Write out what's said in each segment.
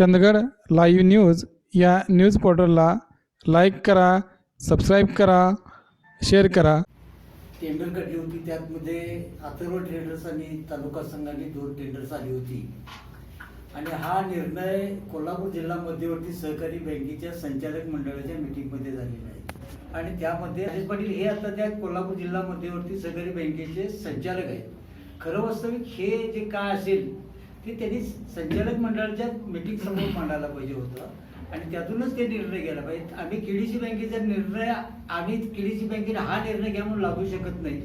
Chandgad live news या news पोर्टलला like करा सबस्क्राईब करा शेअर करा. टेंडर काढली होती त्यामध्ये अथर्व ट्रेडर्स आणि तालुका संघाने दोन टेंडर्स आली होती. आणि हा निर्णय कोल्हापूर जिल्हा मध्यवर्ती सहकारी बँकेच्या संचालक मंडळाच्या मिटिंगमध्ये झालेला आहे. आणि त्यामध्ये हरीश पाटील हे आता त्या कोल्हापूर जिल्हा मध्यवर्ती सहकारी बँकेचे संचालक आहेत. खरं वास्तविक हे जे काय असेल ते त्यांनी संचालक मंडळाच्या मीटिंग समोर मांडायला पाहिजे होतं. आणि त्यातूनच ते निर्णय घ्यायला पाहिजे. आम्ही केडीसी बँकेचा निर्णय आम्ही केडीसी बँकेने हा निर्णय घ्या म्हणून लागू शकत नाही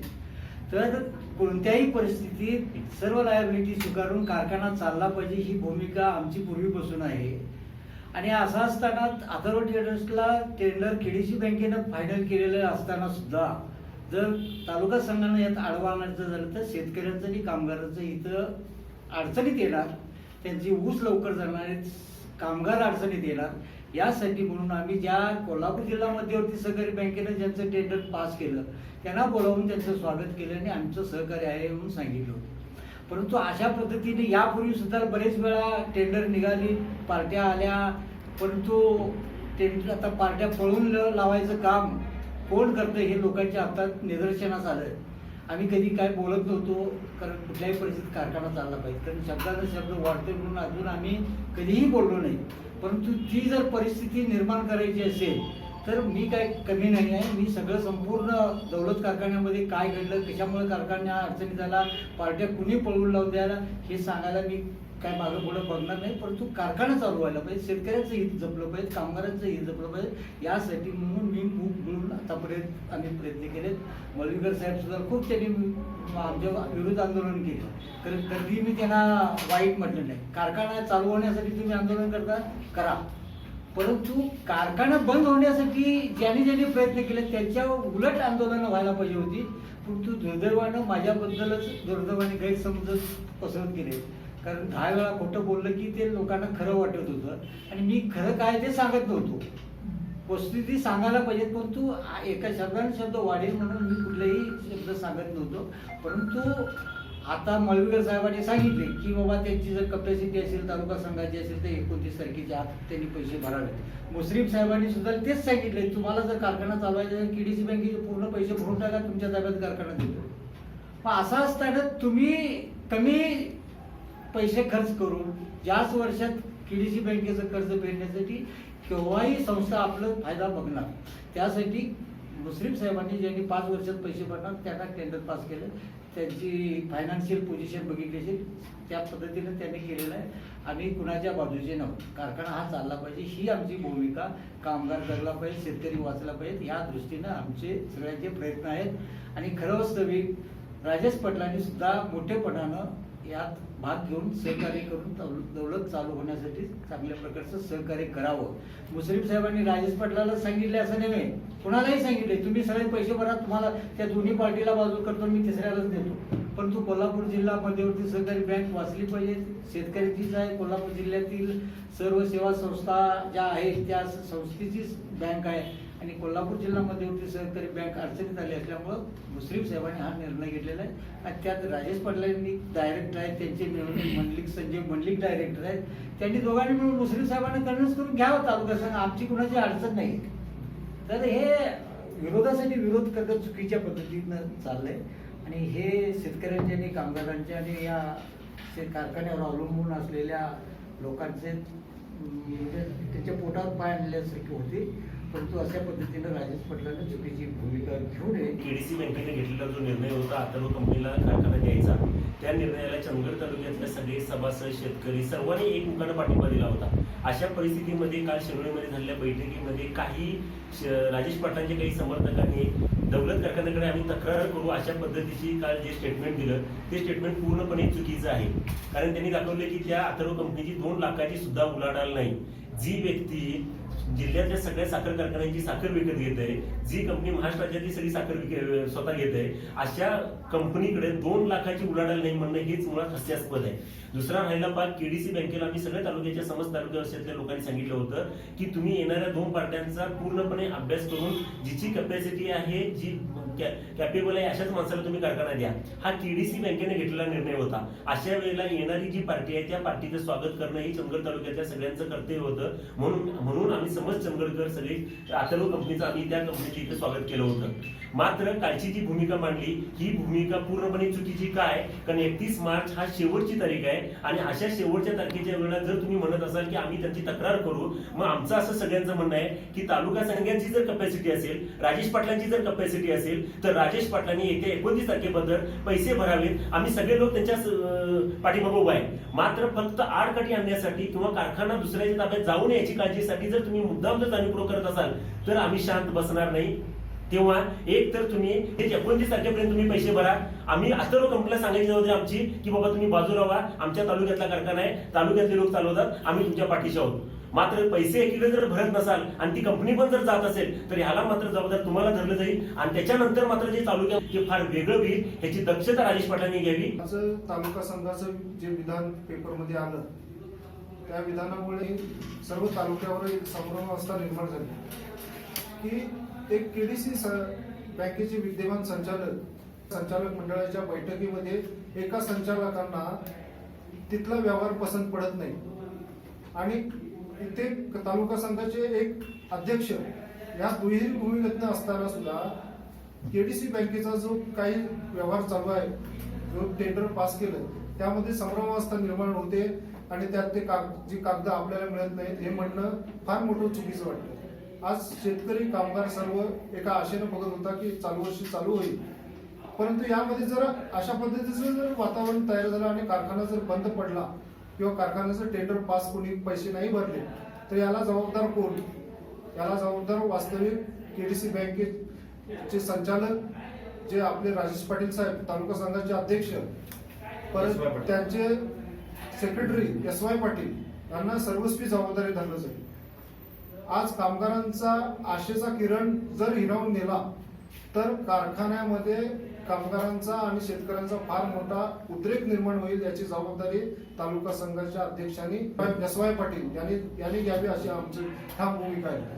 तर कोणत्याही परिस्थितीत सर्व लायबिलिटी स्वीकारून कारखाना चालला पाहिजे ही भूमिका आमची पूर्वीपासून आहे. आणि असं असताना अथर्व ट्रेडर्सला टेंडर केडीसी बँकेनं फायनल केलेलं असताना सुद्धा जर तालुका संघानं यात आडवा आणायचं झालं तर शेतकऱ्यांचं आणि कामगारांचं इथं अडचणीत येणार त्यांची ऊस लवकर जाणार कामगार अडचणीत येणार यासाठी म्हणून आम्ही ज्या कोल्हापूर जिल्हा मध्यवर्ती सहकारी बँकेनं ज्यांचं टेंडर पास केलं त्यांना बोलावून त्यांचं स्वागत केलं आणि आमचं सहकार्य आहे म्हणून सांगितलं होतं. परंतु अशा पद्धतीने यापूर्वी सुद्धा बरेच वेळा टेंडर निघाली पार्ट्या आल्या परंतु टेंडर आता पार्ट्या पळून लावायचं काम कोण करतं हे लोकांच्या हातात निदर्शनास आलं आम्ही कधी काय बोलत नव्हतो कारण कुठल्याही परिस्थितीत कारखाना चालला पाहिजे. कारण शब्दाचा शब्द वाढते म्हणून अजून आम्ही कधीही बोललो नाही. परंतु ती जर परिस्थिती निर्माण करायची असेल तर मी काय कमी नाही आहे. मी सगळं संपूर्ण दौलत कारखान्यामध्ये काय घडलं कशामुळे कारखान्या अडचणी झाला पार्ट्या कुणी पळवून लावून द्यायला हे सांगायला मी काय मागं पुढं बघणार नाही. परंतु कारखाना चालू व्हायला पाहिजे शेतकऱ्यांचं हित जपलं पाहिजे कामगारांचं हित जपलं पाहिजे. यासाठी म्हणून मी आतापर्यंत आम्ही प्रयत्न केलेत. मलविकर साहेब सुद्धा खूप त्यांनी आमच्या विरुद्ध आंदोलन केलं. कारण कधी मी त्यांना वाईट म्हटलं नाही. कारखाना चालू होण्यासाठी तुम्ही आंदोलन करता करा. परंतु कारखाना बंद होण्यासाठी ज्यांनी ज्यांनी प्रयत्न केले त्यांच्या उलट आंदोलनं व्हायला पाहिजे होती. परंतु दुर्दैवानं माझ्याबद्दलच दुर्दैवाने गैरसमज पसरत गेले. कारण दहा वेळा खोटं बोललं की ते लोकांना खरं वाटत होतं. आणि मी खरं काय ते सांगत नव्हतो. वस्तुस्थिती सांगायला पाहिजेत परंतु एका शब्दाने शब्द वाढेल म्हणून मी कुठलेही शब्द सांगत नव्हतो. परंतु आता मळवीकर साहेबांनी सांगितले की बाबा त्यांची जर कपॅसिटी असेल तालुका संघाची असेल तर एकोणतीस तारखेच्या आत त्यांनी पैसे भरावे मुस्लिम साहेबांनी सुद्धा तेच सांगितले तुम्हाला जर कारखाना चालवायचा तर केडीसी बँकेचे पूर्ण पैसे भरून टाका तुमच्या ताब्यात कारखाना देतो. मग असं असताना तुम्ही कमी पैसे खर्च करून जास्त वर्षात केडीसी बँकेचं कर्ज फेडण्यासाठी केव्हाही संस्था आपलं फायदा बघणार. त्यासाठी मुस्लिम साहेबांनी ज्यांनी पाच वर्षात पैसे भरणार त्यांना टेंडर पास केलं. त्यांची फायनान्शियल पोझिशन बघितली असेल त्या पद्धतीनं त्यांनी केलेलं आहे. आणि कुणाच्या बाजूचे नव्हतं. कारखाना हा चालला पाहिजे ही आमची भूमिका. कामगार जगला पाहिजे शेतकरी वाचला पाहिजे या दृष्टीनं आमचे सगळ्यांचे प्रयत्न आहेत. आणि खरं वास्तविक राजेश पाटलांनी सुद्धा मोठेपणानं यात भाग घेऊन सहकार्य करून दौलत चालू होण्यासाठी चांगल्या प्रकारचं सहकार्य करावं. मुस्लिम साहेबांनी राजेश पाटलाला सांगितले असं नव्हे. कुणालाही सांगितले. तुम्ही सगळे पैसे भरा तुम्हाला त्या दोन्ही पार्टीला बाजू करतो मी तिसऱ्यालाच देतो. परंतु कोल्हापूर जिल्हा मध्यवर्ती सहकारी बँक वाचली पाहिजे. शेतकऱ्यांचीच आहे. कोल्हापूर जिल्ह्यातील सर्व सेवा संस्था ज्या आहेत त्या संस्थेचीच बँक आहे. आणि कोल्हापूर जिल्हा मध्यवर्ती सहकारी बँक अडचणीत आली असल्यामुळं मुस्लिम साहेबांनी हा निर्णय घेतलेला आहे. आणि त्यात राजेश पाटलांनी डायरेक्टर आहेत त्यांचे मिळून मंडलिक संजय मंडलिक डायरेक्टर आहेत. त्यांनी दोघांनी मिळून मुस्लिम साहेबांना कन्व्हिन्स करून घ्यावं तालुका संघ. आमची कुणाची अडचण नाही. तर हे विरोधासाठी विरोध करत चुकीच्या पद्धतीनं चाललंय. आणि हे शेतकऱ्यांच्या आणि कामगारांच्या आणि या कारखान्यावर अवलंबून असलेल्या लोकांचे म्हणजे त्याच्या पोटावर पाय आणल्यासारखी होती. परंतु अशा पद्धतीनं राजेश पटलानं चुकीची भूमिका घेऊन केडीसी बँकेने घेतलेला जो निर्णय होता अथर्व कंपनीला कारखाना द्यायचा. त्या निर्णयाला चंदगड तालुक्यातले सगळे सभासद शेतकरी सर्वांनी एकमुखानं पाठिंबा दिला होता. अशा परिस्थितीमध्ये काल शिरोळीमध्ये झालेल्या बैठकीमध्ये काही श- राजेश पाटलांच्या काही समर्थकांनी दौलत कारखान्याकडे आम्ही तक्रार करू अशा पद्धतीची काल जे स्टेटमेंट दिलं ते स्टेटमेंट पूर्णपणे चुकीचं आहे. कारण त्यांनी दाखवले की त्या अथर्व कंपनीची दोन लाखाची सुद्धा उलाढाल नाही. जी व्यक्ती जिल्ह्यातल्या सगळ्या साखर कारखान्यांची साखर विकत घेत आहे. जी कंपनी महाराष्ट्र राज्यातली सगळी साखर स्वतः घेत आहे. अशा कंपनीकडे दोन लाखाची उलाढाल नाही म्हणणं हेच मुळात हास्यास्पद आहे. दुसरा राहिला भाग केडीसी बँकेला आम्ही सगळ्या तालुक्याच्या समस्त तालुक्याच्या लोकांनी सांगितलं होतं की तुम्ही येणाऱ्या दोन पार्ट्यांचा पूर्णपणे अभ्यास करून जिची कॅपॅसिटी आहे जी कॅपेबल आहे अशाच माणसाला तुम्ही कारखाना द्या. हा केडीसी बँकेने घेतलेला निर्णय होता. अशा वेळेला येणारी जी पार्टी आहे त्या पार्टीचं स्वागत करणं हे चंदगड तालुक्यातल्या सगळ्यांचं कर्तव्य होतं. म्हणून म्हणून आम्ही समज चंदगडकर सगळे अथर्व कंपनीचं आम्ही त्या कंपनीचं इथे स्वागत केलं होतं. मात्र कालची जी भूमिका मांडली ही भूमिका पूर्णपणे चुकीची काय कारण एकतीस मार्च हा शेवटची तारीख आहे आणि अशा शेवटच्या तारखेच्या वेळेला जर तुम्ही म्हणत असाल की आम्ही त्यांची तक्रार करू मग आमचं असं सगळ्यांचं म्हणणं आहे की तालुका संघांची जर कपॅसिटी असेल राजेश पाटलांची जर कपॅसिटी असेल तर राजेश पाटलांनी येत्या एकोणतीस तारखेबद्दल पैसे भरावेत. आम्ही सगळे लोक त्यांच्या पाठीमागे उभा आहे. मात्र फक्त आडकाठी आणण्यासाठी किंवा कारखाना दुसऱ्याच्या ताब्यात जाऊ नये याची काळजीसाठी जर तुम्ही मुद्दाम जर जाणीवपूर्वक करत असाल तर आम्ही शांत बसणार नाही. तेव्हा एक तर तुम्ही एकोणतीस तारखेपर्यंत तुम्ही पैसे भरा. आम्ही अथर्व कंपनीला सांगायची जबाबदारी आमची की बाबा तुम्ही बाजूला राहा. आमच्या तालुक्यातला कारखाना आहे तालुक्यातले लोक चालवतात आम्ही तुमच्या पाठीशी आहोत. मात्र पैसे एकीकडे जर भरत नसाल आणि ती कंपनी पण जर जात असेल तर ह्याला मात्र जबाबदार तुम्हाला धरलं जाईल. आणि त्याच्यानंतर मात्र जे तालुक्यात जे फार वेगळं होईल ह्याची दक्षता राजेश पाटलांनी घ्यावी. असं तालुका संघाचं जे विधान पेपरमध्ये आलं त्या विधानामुळे सर्व तालुक्यावर एक संभ्रम अवस्था निर्माण झाली. की एक केडीसी बँकेचे विद्यमान संचालक संचालक मंडळाच्या बैठकीमध्ये एका संचालकांना तिथला व्यवहार पसंत पडत नाही. आणि इथे तालुका संघाचे एक अध्यक्ष या दुहेरी भूमिगतनं असताना सुद्धा सी बँकेचा जो काही व्यवहार चालू आहे जो टेंडर पास केलं त्यामध्ये संभ्रमावस्था निर्माण होते. आणि त्यात ते काग जी कागद आपल्याला मिळत नाहीत हे म्हणणं फार मोठं चुकीचं वाटतं. आज शेतकरी कामगार सर्व एका आशेनं बघत होता की चालू वर्षी चालू होईल. परंतु यामध्ये जर अशा पद्धतीचं जर वातावरण तयार झालं आणि कारखाना जर बंद पडला किंवा कारखान्याचं टेंडर पास कोणी पैसे नाही भरले तर याला जबाबदार कोण? याला जबाबदार वास्तविक केडीसी बँकेचे संचालक जे आपले राजेश पाटील साहेब तालुका संघाचे अध्यक्ष. परत त्यांचे सेक्रेटरी एस वाय पाटील यांना सर्वस्वी जबाबदारी धरलं जाईल. आज कामगारांचा आशेचा किरण जर हिरावून नेला तर कारखान्यामध्ये कामगारांचा आणि शेतकऱ्यांचा फार मोठा उद्रेक निर्माण होईल याची जबाबदारी तालुका संघाच्या अध्यक्षांनी एस वाय पाटील यांनी यांनी घ्यावी अशी आमची ठाम भूमिका आहे.